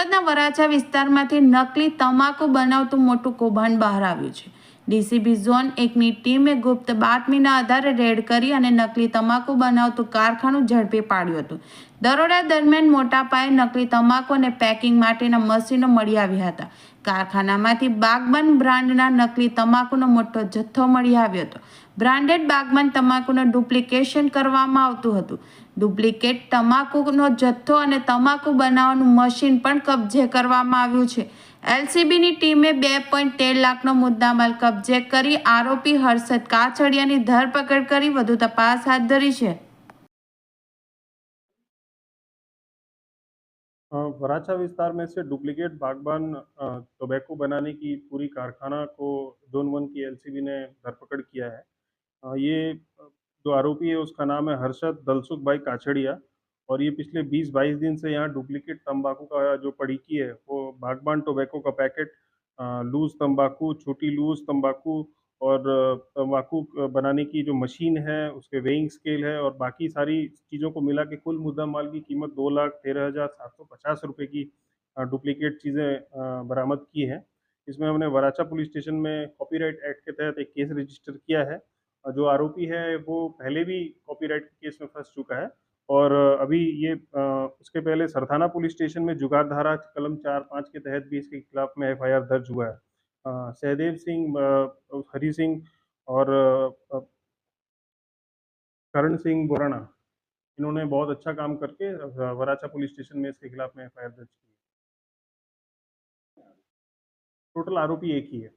સુરતના વરાછા વિસ્તારમાંથી નકલી તમાકુ બનાવતું મોટું કૌભાંડ બહાર આવ્યું છે. ડીસીબી ઝોન એકની ટીમે ગુપ્ત બાતમીના આધારે રેડ કરી અને નકલી તમાકુ બનાવતું કારખાનું ઝડપી પાડ્યું હતું. દરોડા દરમિયાન મોટા પાયે નકલી તમાકુ અને પેકિંગ માટેના મશીનો મળી આવ્યા હતા. કારખાનામાંથી બાગબન બ્રાન્ડના નકલી તમાકુનો મોટો જથ્થો મળી આવ્યો હતો. બ્રાન્ડેડ બાગબન તમાકુનું ડુપ્લિકેશન કરવામાં આવતું હતું. ડુપ્લિકેટ તમાકુનો જથ્થો અને તમાકુ બનાવવાનું મશીન પણ કબજે કરવામાં આવ્યું છે. એલસીબીની ટીમે બે પોઈન્ટ તેર લાખનો મુદ્દામાલ કબજે કરી આરોપી હર્ષદ કાછડિયાની ધરપકડ કરી વધુ તપાસ હાથ ધરી છે अ, वराछा विस्तार में से डुप्लीकेट बागबान अ, टोबैको बनाने की पूरी कारखाना को जोन वन की एलसीबी ने धरपकड़ किया है अ, ये अ, जो आरोपी है उसका नाम है हर्षद दलसुख भाई काछड़िया और ये पिछले 20-22 दिन से यहाँ डुप्लीकेट तंबाकू का जो पड़ीकी है, वो बागबान टोबैको का पैकेट लूज तंबाकू, छोटी लूज तंबाकू और तंबाकू बनाने की जो मशीन है, उसके वेइंग स्केल है और बाकी सारी चीज़ों को मिला के कुल मुद्दा माल की कीमत दो लाख तेरह हज़ार सात सौ पचास रुपये की डुप्लीकेट चीज़ें बरामद की हैं। इसमें हमने वराचा पुलिस स्टेशन में कॉपीराइट एक्ट के तहत एक केस रजिस्टर किया है। जो आरोपी है, वो पहले भी कॉपीराइट केस में फंस चुका है। और अभी ये उसके पहले सरथाना पुलिस स्टेशन में जुगाड़ धारा कलम चार पाँच के तहत भी इसके खिलाफ में एफआईआर दर्ज हुआ है। सहदेव सिंह हरी सिंह और करण सिंह बोराना इन्होंने बहुत अच्छा काम करके वराछा पुलिस स्टेशन में इसके खिलाफ में एफआईआर दर्ज की टोटल आरोपी एक ही है।